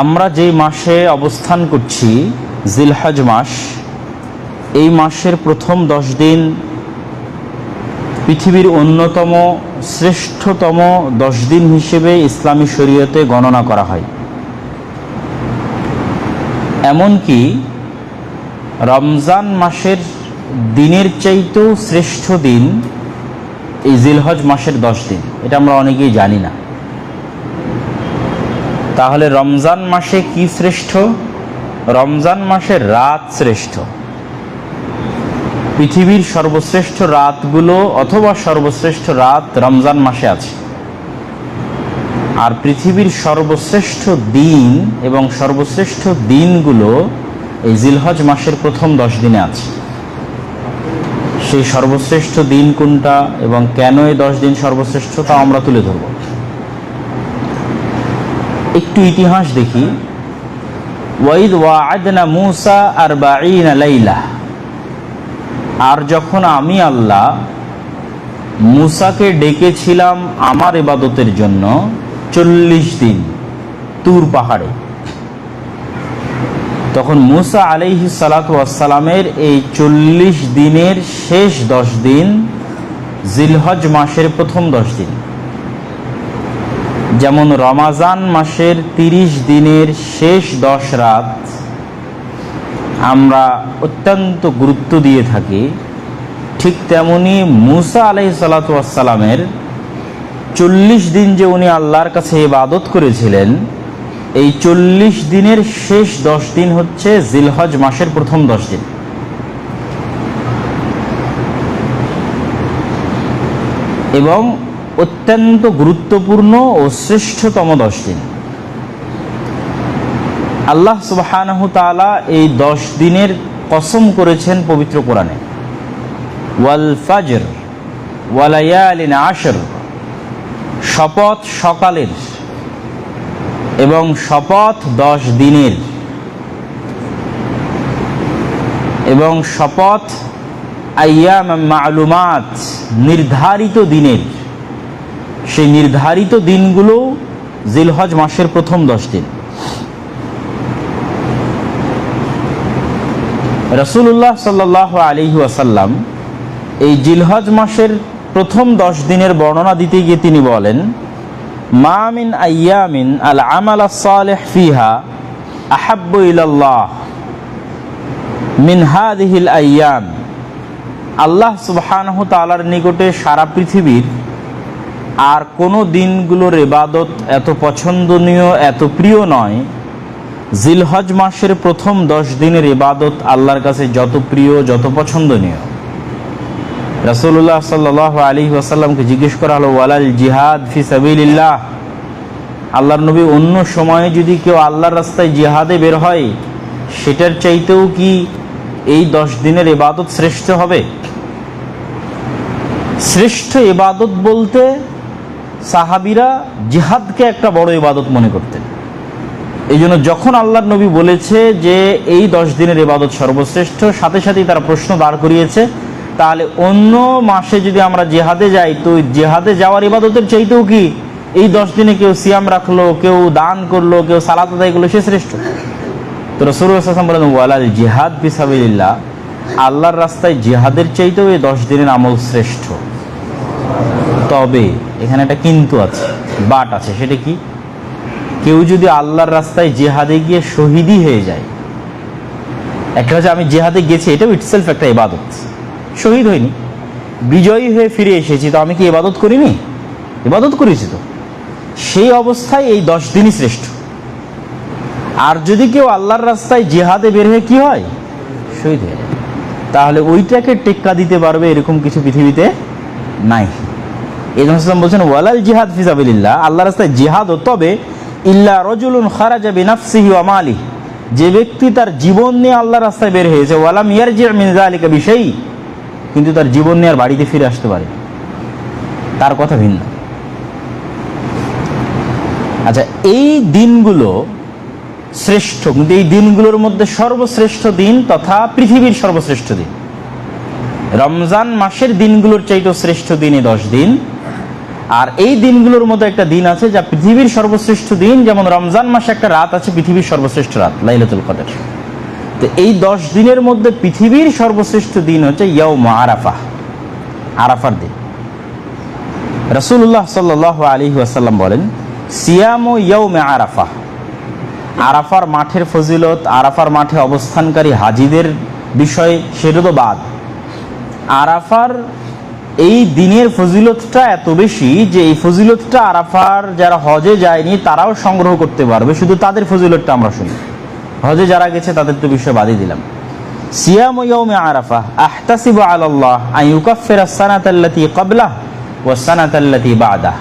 আমরা যেই মাসে অবস্থান করছি, জিলহজ মাস, এই মাসের প্রথম দশ দিন পৃথিবীর অন্যতম শ্রেষ্ঠতম দশ দিন হিসেবে ইসলামী শরীয়তে গণনা করা হয়। এমনকি রমজান মাসের দিনের চাইতেও শ্রেষ্ঠ দিন এই জিলহজ মাসের দশ দিন। এটা আমরা অনেকেই জানি না। তাহলে রমজান মাসে কি শ্রেষ্ঠ? রমজান মাসে রাত শ্রেষ্ঠ। পৃথিবীর সর্বশ্রেষ্ঠ রাতগুলো অথবা সর্বশ্রেষ্ঠ রাত রমজান মাসে আছে। আর পৃথিবীর সর্বশ্রেষ্ঠ দিন এবং সর্বশ্রেষ্ঠ দিনগুলো এই জিলহজ মাসের প্রথম দশ দিনে আছে। সেই সর্বশ্রেষ্ঠ দিন কোনটা এবং কেন এই দশ দিন সর্বশ্রেষ্ঠ তা আমরা তুলে ধরব। একটু ইতিহাস দেখি। ওয়াইদ ওয়াদনা মুসা আর লাইলা। আর যখন আমি আল্লাহ মুসাকে ডেকেছিলাম আমার ইবাদতের জন্য, চল্লিশ দিন তুর পাহাড়ে। তখন মুসা আলাইহি সালাতামের এই চল্লিশ দিনের শেষ দশ দিন, জিলহজ মাসের প্রথম দশ দিন। যেমন রমাজান মাসের তিরিশ দিনের শেষ দশ রাত আমরা অত্যন্ত গুরুত্ব দিয়ে থাকি, ঠিক তেমনি মুসা আলাই সালাতামের চল্লিশ দিন যে উনি আল্লাহর কাছে ইবাদত করেছিলেন, এই চল্লিশ দিনের শেষ দশ দিন হচ্ছে জিলহজ মাসের প্রথম দশ দিন। এবং অত্যন্ত গুরুত্বপূর্ণ ও শ্রেষ্ঠতম দশ দিন। আল্লাহ সুবাহানহ তালা এই দশ দিনের কসম করেছেন পবিত্র কোরআনে। ওয়াল ফাজর ওয়ালায়ালিন আশর, শপথ সকালের এবং শপথ দশ দিনের। এবং শপথ আয়াম মালুমাত, নির্ধারিত দিনের। সেই নির্ধারিত দিনগুলো জিলহজ মাসের প্রথম দশ দিন। রসুল্লাহ সাল্লাহ আলিহু আসাল্লাম এই জিলহজ মাসের প্রথম দশ দিনের বর্ণনা দিতে গিয়ে তিনি বলেন মামিন আয়ামিন আল আমাল সালেহ ফিহা আহাব্বু ইলাল্লাহ মিন হাদিহিল আয়াম আল্লাহ সুবহানাহু তাআলার নিকটে সারা পৃথিবীর আর কোনো দিনগুলোর এবাদত এত পছন্দনীয়, এত প্রিয় নয়। জিলহজ মাসের প্রথম দশ দিনের ইবাদত আল্লাহর কাছে যত প্রিয়, যত পছন্দনীয়। রাসুল্লাহ সাল্লাহ আলী ওয়াসাল্লামকে জিজ্ঞেস করা হলো, ওয়ালাল জিহাদ ফি সাবিল্লাহ আল্লাহর নবী, অন্য সময়ে যদি কেউ আল্লাহর রাস্তায় জিহাদে বের হয়, সেটার চাইতেও কি এই দশ দিনের ইবাদত শ্রেষ্ঠ হবে? শ্রেষ্ঠ ইবাদত বলতে সাহাবিরা জিহাদকে একটা বড় ইবাদত মনে করতেন। এই জন্য যখন আল্লাহ নবী বলেছে যে এই দশ দিনের ইবাদত সর্বশ্রেষ্ঠ, সাথে সাথেই তারা প্রশ্ন দাঁড় করিয়েছে, তাহলে অন্য মাসে যদি আমরা জেহাদে যাই, তো জেহাদে যাওয়ার ইবাদতের চাইতেও কি এই দশ দিনে কেউ সিয়াম রাখল, কেউ দান করল, কেউ সালাত আদায় করল, সে শ্রেষ্ঠ? তো রসুল হাসান বলেন ওয়ালাল জিহাদ বিসাবিল্লাহ আল্লাহর রাস্তায় জিহাদের চাইতেও এই দশ দিনের আমল শ্রেষ্ঠ। তবে এখানে একটা কিন্তু আছে, বাট আছে, সেটা কি? কেউ যদি আল্লাহর রাস্তায় জেহাদে গিয়ে শহীদই হয়ে যায়, একটা হচ্ছে আমি জেহাদে গেছি, এটাও ইটসেলফ একটা ইবাদত। শহীদ হয়নি, বিজয়ী হয়ে ফিরে এসেছি, তো আমি কি ইবাদত করিনি? ইবাদত করেছি তো। সেই অবস্থায় এই দশ দিনই শ্রেষ্ঠ। আর যদি কেউ আল্লাহর রাস্তায় জেহাদে বের হয়ে কি হয়? শহীদ হয়ে তাহলে ওইটাকে টেক্কা দিতে পারবে এরকম কিছু পৃথিবীতে নাই। এই জন্য বলছেন, ওয়ালাল জিহাদ ফিজাবিল্লাহ আল্লাহ রাস্তায় জিহাদও তবে, ইল্লা রজুলুন খারাজা বিনাফসিহি ওয়া মালি যে ব্যক্তি তার জীবন নিয়ে আল্লাহ রাস্তায় বের হয়েছে, ওয়ালাম ইয়ারজি মিন যালিকা বিষয়ই কিন্তু তার জীবন নিয়ে আর বাড়িতে ফিরে আসতে পারে তার কথা ভিন্ন। আচ্ছা এই দিনগুলো শ্রেষ্ঠ, কিন্তু এই দিনগুলোর মধ্যে সর্বশ্রেষ্ঠ দিন তথা পৃথিবীর সর্বশ্রেষ্ঠ দিন। রমজান মাসের দিনগুলোর চাইতেও শ্রেষ্ঠ দিনে দশ দিন। আর এই দিনগুলোর মধ্যে একটা দিন আছে যা পৃথিবীর সর্বশ্রেষ্ঠ দিন। যেমন রমজান মাসে একটা রাত আছে, পৃথিবীর সর্বশ্রেষ্ঠ রাত, লাইলাতুল কদর। তো এই দশ দিনের মধ্যে পৃথিবীর সর্বশ্রেষ্ঠ দিন হচ্ছে ইয়ৌম আরাফা আরাফার দিন। রসুল্লাহ সাল্লাহ আলী আসাল্লাম বলেন, সিয়াম ইয়ৌমে আরাফা আরাফার মাঠের ফজিলত, আরাফার মাঠে অবস্থানকারী হাজিদের বিষয়, সেটা তো বাদ। আরাফার এই দিনের ফজিলতটা এত বেশি যে এই ফজিলতটা আরাফার যারা হজে যায়নি তারাও সংগ্রহ করতে পারবে। শুধু তাদের ফজিলতটা আমরা শুনি। হজে যারা গেছে তাদের তো বিষয় বাদই দিলাম। সিয়াম ইয়াউমে আরাফা, আহতাসিবু আলাল্লাহ আন ইউকাফফিরা সানাতাল্লাতী ক্বাবলাহ ওয়া সানাতাল্লাতী বাদাহ।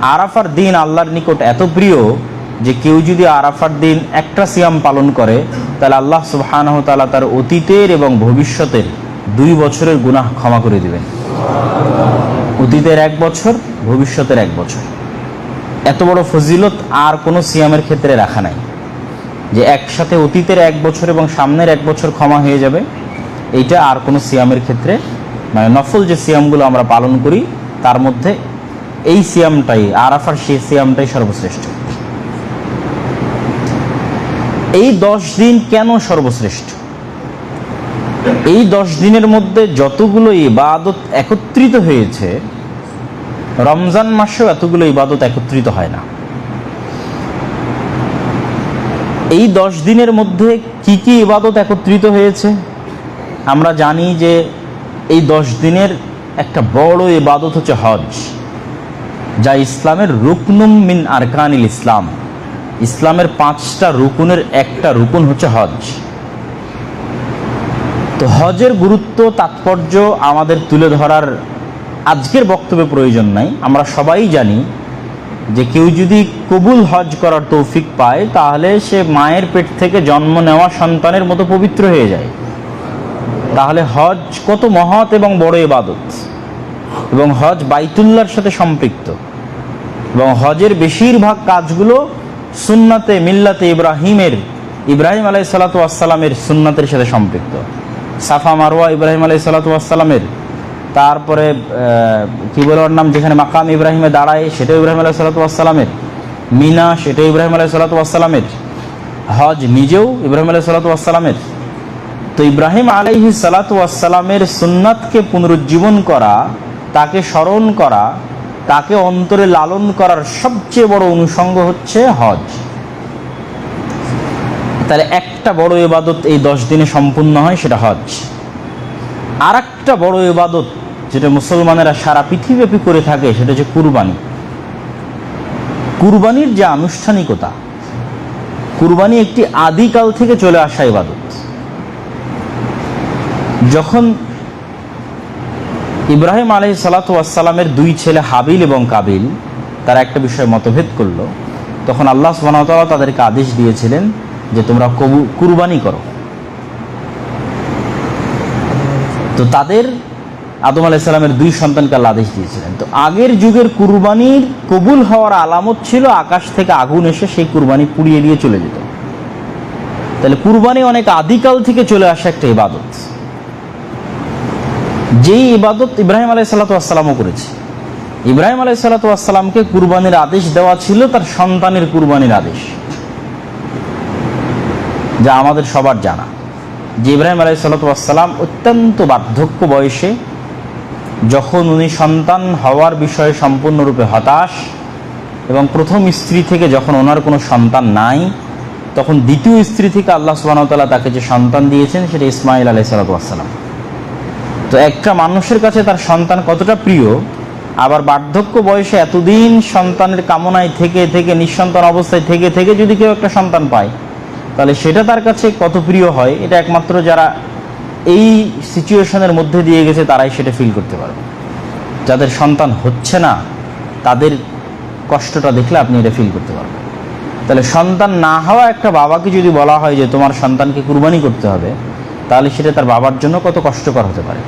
আরাফার দিন আল্লাহর নিকট এত প্রিয় যে কেউ যদি আরাফার দিন একটা সিয়াম পালন করে, তাহলে আল্লাহ সুবহানাহু তাআলা তার অতীতের এবং ভবিষ্যতের দুই বছরের গুনাহ ক্ষমা করে দিবেন। অতীতের এক বছর, ভবিষ্যতের এক বছর। এত বড় ফজিলত আর কোনো সিয়ামের ক্ষেত্রে রাখা নাই। যে একসাথে অতীতের এক বছর এবং সামনের এক বছর ক্ষমা হয়ে যাবে, এইটা আর কোনো সিয়ামের ক্ষেত্রে মানে নফল যে সিয়ামগুলো আমরা পালন করি, তার মধ্যে এই সিয়ামটাই, আরাফার সেই সিয়ামটাই সর্বশ্রেষ্ঠ। এই দশ দিন কেন সর্বশ্রেষ্ঠ? এই দশ দিনের মধ্যে যতগুলো ইবাদত একত্রিত হয়েছে, রমজান মাসেও এতগুলো ইবাদত একত্রিত হয় না। এই দশ দিনের মধ্যে কি কি ইবাদত একত্রিত হয়েছে? আমরা জানি যে এই দশ দিনের একটা বড় ইবাদত হচ্ছে হজ, যা ইসলামের রুকনুম মিন আরকানিল ইসলাম। ইসলামের পাঁচটা রুকুনের একটা রুকুন হচ্ছে হজ। তো হজের গুরুত্ব, তাৎপর্য আমাদের তুলে ধরার আজকের বক্তব্যে প্রয়োজন নাই। আমরা সবাই জানি যে কেউ যদি কবুল হজ করার তৌফিক পায়, তাহলে সে মায়ের পেট থেকে জন্ম নেওয়া সন্তানের মতো পবিত্র হয়ে যায়। তাহলে হজ কত মহৎ এবং বড় ইবাদত। এবং হজ বাইতুল্লার সাথে সম্পৃক্ত। এবং হজের বেশিরভাগ কাজগুলো সুন্নাতে, মিল্লাতে ইব্রাহিমের, ইব্রাহিম আলাই সালাতু আসসালামের সুন্নাতের সাথে সম্পৃক্ত। সাফা মারোয়া ইব্রাহিম আলাই সালাতু আসসালামের তারপরে কি বলে ওর নাম? যেখানে মাকাম ইব্রাহিমে দাঁড়ায়, সেটাও ইব্রাহিম আলাই সালাতু আসসালামের মিনা, সেটাও ইব্রাহিম আলাই সালাতু আসসালামের হজ নিজেও ইব্রাহিম আলাই সালাতু আসসালামের তো ইব্রাহিম আলাইহি সালাতু আসসালামের সুন্নাতকে পুনরুজ্জীবন করা, তাকে স্মরণ করা, তাকে অন্তরে লালন করার সবচেয়ে বড় অনুষঙ্গ হচ্ছে হজ। তাহলে একটা বড় ইবাদত এই দশ দিনে সম্পূর্ণ হয়, সেটা হজ। আর একটা বড় ইবাদত যেটা মুসলমানেরা সারা পৃথিবীব্যাপী করে থাকে, সেটা হচ্ছে কুরবানি। কুরবানির যে আনুষ্ঠানিকতা, কুরবানি একটি আদিকাল থেকে চলে আসা ইবাদত। যখন ইব্রাহিম আলহ সালাতামের দুই ছেলে হাবিল এবং কাবিল, তারা একটা বিষয়ে মতভেদ করল। তখন আল্লাহ সুবাহতাল্লাহ তাদেরকে আদেশ দিয়েছিলেন যে তোমরা কবু কুরবানি করো। তো তাদের আদম আলাইসাল্লামের দুই সন্তানকে আল্লাহ আদেশ দিয়েছিলেন। তো আগের যুগের কুরবানির কবুল হওয়ার আলামত ছিল, আকাশ থেকে আগুন এসে সেই কুরবানি পুড়িয়ে দিয়ে চলে যেত। তাহলে কুরবানি অনেক আদিকাল থেকে চলে আসা একটা ইবাদত। যেই ইবাদত ইব্রাহিম আলাই সাল্লাতামও করেছে। ইব্রাহিম আলাই সাল্লাতামকে কুরবানির আদেশ দেওয়া ছিল তার সন্তানের কুরবানির আদেশ। যা আমাদের সবার জানা। যে ইব্রাহিম আলাই সাল্লাতাম অত্যন্ত বার্ধক্য বয়সে যখন উনি সন্তান হওয়ার বিষয়ে সম্পূর্ণরূপে হতাশ এবং প্রথম স্ত্রী থেকে যখন ওনার কোনো সন্তান নাই, তখন দ্বিতীয় স্ত্রী থেকে আল্লাহ সুবাহতাল্লাহ তাকে যে সন্তান দিয়েছেন সেটা ইসমাইল আলাই সাল্লাতাম তো একটা মানুষের কাছে তার সন্তান কতটা প্রিয়, আবার বার্ধক্য বয়সে এতদিন সন্তানের কামনায় থেকে থেকে, নিঃসন্তান অবস্থায় থেকে থেকে যদি কেউ একটা সন্তান পায় তাহলে সেটা তার কাছে কত প্রিয় হয়, এটা একমাত্র যারা এই সিচুয়েশনের মধ্যে দিয়ে গেছে তারাই সেটা ফিল করতে পারবে। যাদের সন্তান হচ্ছে না, তাদের কষ্টটা দেখলে আপনি এটা ফিল করতে পারবেন। তাহলে সন্তান না হওয়া একটা বাবাকে যদি বলা হয় যে তোমার সন্তানকে কুরবানি করতে হবে, তাহলে সেটা তার বাবার জন্য কত কষ্টকর হতে পারে।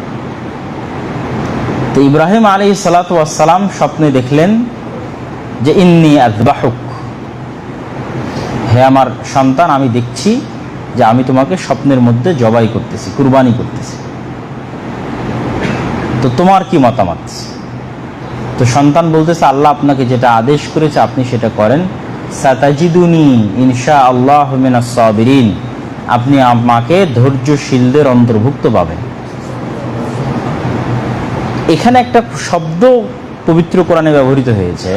তো ইব্রাহিম আলী সালাতাম স্বপ্নে দেখলেন যে ইন্নি আজবাহুক হে আমার সন্তান, আমি দেখছি যে আমি তোমাকে স্বপ্নের মধ্যে জবাই করতেছি, কুরবানি করতেছি। তো তোমার কি মতামত? তো সন্তান বলতেছে, আল্লাহ আপনাকে যেটা আদেশ করেছে, আপনি সেটা করেন। সাতাজিদুনি ইনশা আল্লাহ সাবিরিন, আপনি আমাকে ধৈর্যশীলদের অন্তর্ভুক্ত পাবেন। এখানে একটা শব্দ পবিত্র কোরআনে ব্যবহৃত হয়েছে,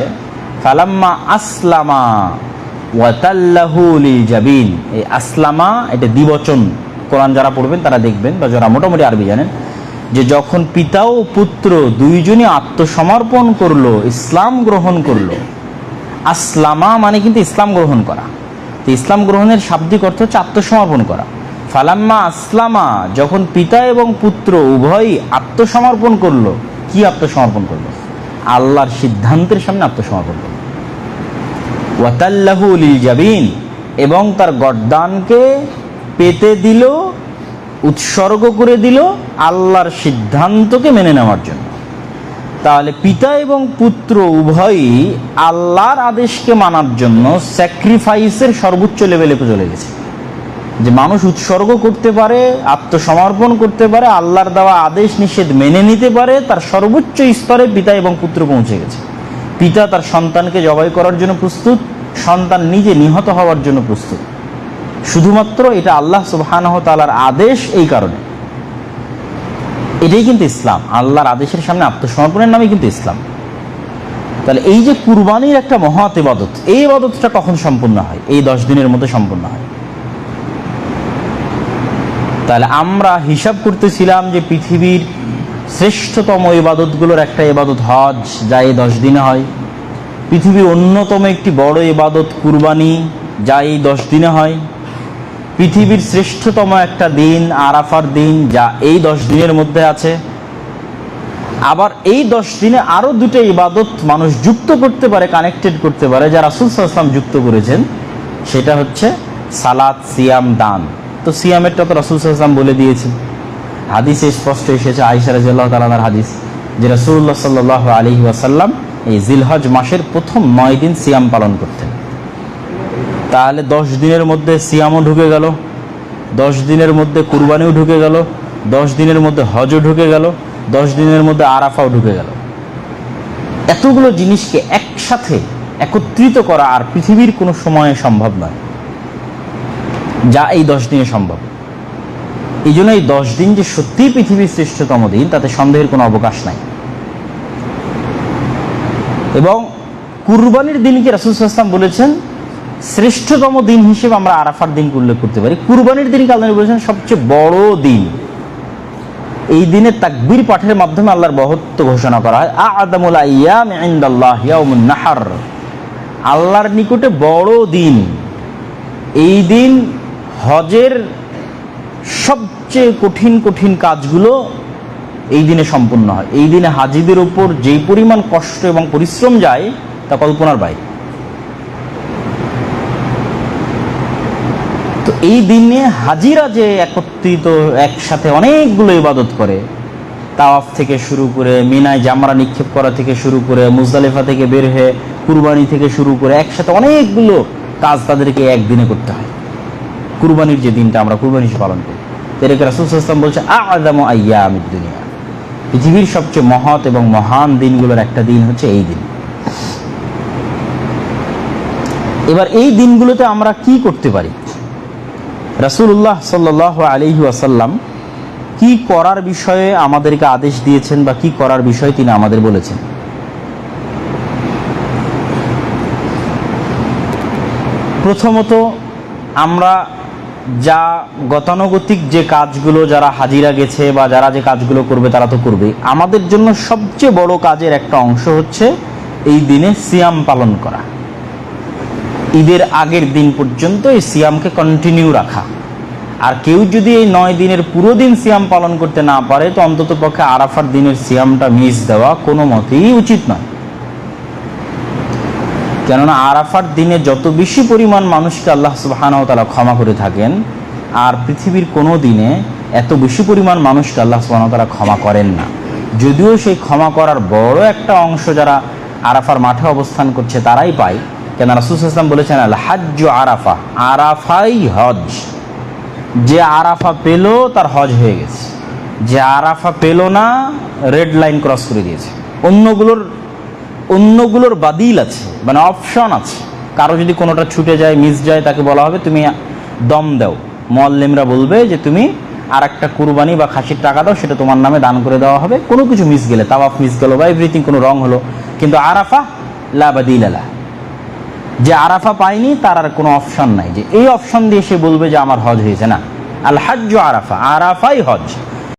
ফালাম্মা আসলামা ওয়াতাল্লাহু লিল জাবিন এই আসলামা, এটা দ্বিবচন। কোরআন যারা পড়বেন তারা দেখবেন, বা যারা মোটামুটি আরবি জানেন, যে যখন পিতা ও পুত্র দুইজনই আত্মসমর্পণ করল, ইসলাম গ্রহণ করল, আসলামা মানে কিন্তু ইসলাম গ্রহণ করা। তো ইসলাম গ্রহণের শাব্দিক অর্থ হচ্ছে আত্মসমর্পণ করা। ফালাম্মা আসলামা, যখন পিতা এবং পুত্র উভয়ই আত্মসমর্পণ করল, কি আত্মসমর্পণ করল? আল্লাহর সিদ্ধান্তের সামনে আত্মসমর্পণ করল। ওয়াতাল্লাহু লিল জাবিন, এবং তার গর্দানকে পেতে দিল, উৎসর্গ করে দিল আল্লাহর সিদ্ধান্তকে মেনে নেওয়ার জন্য। তাহলে পিতা এবং পুত্র উভয়ই আল্লাহর আদেশকে মানার জন্য স্যাক্রিফাইসের সর্বোচ্চ লেভেলে চলে গেছে। যে মানুষ উৎসর্গ করতে পারে, আত্মসমর্পণ করতে পারে, আল্লাহর দেওয়া আদেশ নিষেধ মেনে নিতে পারে, তার সর্বোচ্চ স্তরে পিতা এবং পুত্র পৌঁছে গেছে। পিতা তার সন্তানকে জবাই করার জন্য প্রস্তুত, সন্তান নিজে নিহত হওয়ার জন্য প্রস্তুত। শুধুমাত্র এটা আল্লাহ সুবহানাহ তালার আদেশ এই কারণে। এটাই কিন্তু ইসলাম। আল্লাহর আদেশের সামনে আত্মসমর্পণের নামই কিন্তু ইসলাম। তাহলে এই যে কুরবানির একটা মহৎ ইবাদত, এই ইবাদতটা কখন সম্পূর্ণ হয়? এই দশ দিনের মধ্যে সম্পূর্ণ হয়। তাহলে আমরা হিসাব করতেছিলাম যে পৃথিবীর শ্রেষ্ঠতম ইবাদতগুলোর একটা ইবাদত হজ, যা এই দশ দিনে হয়। পৃথিবীর অন্যতম একটি বড় ইবাদত কুরবানি, যা এই দশ দিনে হয়। পৃথিবীর শ্রেষ্ঠতম একটা দিন আরাফার দিন, যা এই দশ দিনের মধ্যে আছে। আবার এই দশ দিনে আরও দুটো ইবাদত মানুষ যুক্ত করতে পারে কানেক্টেড করতে পারে, যা রাসুল সাল্লাম যুক্ত করেছেন। সেটা হচ্ছে সালাদ সিয়াম, দান। তো সিয়ামেরটা তো রাসুল সাল্লাম বলে দিয়েছেন। হাদিসে স্পষ্ট এসেছে আইসা রাজিয়াল্লাহ তালার হাদিস যে রাসুল্লাহ সাল্লাহ আলী ওয়াসাল্লাম এই জিলহজ মাসের প্রথম নয় দিন সিয়াম পালন করতেন। তাহলে দশ দিনের মধ্যে সিয়ামও ঢুকে গেল, দশ দিনের মধ্যে কুরবানিও ঢুকে গেল, দশ দিনের মধ্যে হজও ঢুকে গেল, দশ দিনের মধ্যে আরাফাও ঢুকে গেল। এতগুলো জিনিসকে একসাথে একত্রিত করা আর পৃথিবীর কোনো সময়ে সম্ভব নয়। যা এই দশ দিনে সম্ভব। এই জন্য এই দশ দিন যে সত্যিই পৃথিবীর শ্রেষ্ঠতম দিন, তাতে সন্দেহের কোনো অবকাশ নাই। এবং কুরবানির দিনকে রাসুল বলেছেন? শ্রেষ্ঠতম দিন হিসেবে আমরা আরাফার দিনকে উল্লেখ করতে পারি। কুরবানির দিনকে আল্লাহ বলেছেন সবচেয়ে বড় দিন। এই দিনে তাকবির পাঠের মাধ্যমে আল্লাহর বহত্ব ঘোষণা করা হয়। আদামুল ইয়াউমুন নাহার। আল্লাহর নিকটে বড় দিন। এই দিন হজের সবচেয়ে কঠিন কঠিন কাজগুলো এই দিনে সম্পূর্ণ হয়। এই দিনে হাজিদের উপর যেই পরিমাণ কষ্ট এবং পরিশ্রম যায়, তা কল্পনার বাইরে। তো এই দিনে হাজিরা যে একত্রিত, একসাথে অনেকগুলো ইবাদত করে, তাওয়াফ থেকে শুরু করে, মিনায় জামরা নিক্ষেপ করা থেকে শুরু করে, মুজদালিফা থেকে বের হয়ে কুরবানি থেকে শুরু করে একসাথে অনেকগুলো কাজ তাদেরকে একদিনে করতে হয়। কুরবানির যে দিনটা আমরা কুরবানি পালন করি। এটাকে রাসুল ইসলাম বলছে আদাম আইয়া আমির দুনিয়া। পৃথিবীর সবচেয়ে মহৎ এবং মহান দিনগুলোর একটা দিন হচ্ছে এই দিন। এবার এই দিনগুলোতে আমরা কি করতে পারি? রাসুল্লাহ সাল্লাহ আলহি আসাল্লাম কি করার বিষয়ে আমাদেরকে আদেশ দিয়েছেন বা কি করার বিষয়ে তিনি আমাদের বলেছেন? প্রথমত আমরা যা গতানুগতিক যে কাজগুলো যারা হাজিরা গেছে বা যারা যে কাজগুলো করবে তারা তো করবে। আমাদের জন্য সবচেয়ে বড় কাজের একটা অংশ হচ্ছে এই দিনে সিয়াম পালন করা। ঈদের আগের দিন পর্যন্ত এই সিয়ামকে কন্টিনিউ রাখা। আর কেউ যদি এই নয় দিনের পুরো দিন সিয়াম পালন করতে না পারে, তো অন্তত পক্ষে আরাফার দিনের সিয়ামটা মিস দেওয়া কোনো মতেই উচিত নয়। কেননা আরাফার দিনে যত বেশি পরিমাণ মানুষকে আল্লাহ সুবাহানাও তারা ক্ষমা করে থাকেন, আর পৃথিবীর কোনো দিনে এত বেশি পরিমাণ মানুষকে আল্লাহ সুবাহ তারা ক্ষমা করেন না। যদিও সেই ক্ষমা করার বড় একটা অংশ যারা আরাফার মাঠে অবস্থান করছে, তারাই পায়। কেন রাসুল ইসলাম বলেছেন, আল আরাফা। আরাফাই হজ যে আরাফা পেল, তার হজ হয়ে গেছে। যে আরাফা পেল না রেড লাইন ক্রস করে দিয়েছে। অন্যগুলোর অন্যগুলোর বাদিল আছে মানে অপশন আছে। কারও যদি কোনোটা ছুটে যায় মিস যায়, তাকে বলা হবে, তুমি দম দাও। মোয়াল্লিমরা বলবে যে তুমি আর একটা কুরবানি বা খাসির টাকা দাও, সেটা তোমার নামে দান করে দেওয়া হবে। কোনো কিছু মিস গেলে, তাওয়াফ মিস গেলো বা এভরিথিং কোনো রং হলো, কিন্তু আরাফা, লা বাদিল আলা যে আরাফা পায়নি, তার আর কোনো অপশন নাই। যে এই অপশন দিয়ে সে বলবে যে আমার হজ হয়েছে, না। আল হাজ্য আরাফা, আরাফাই হজ।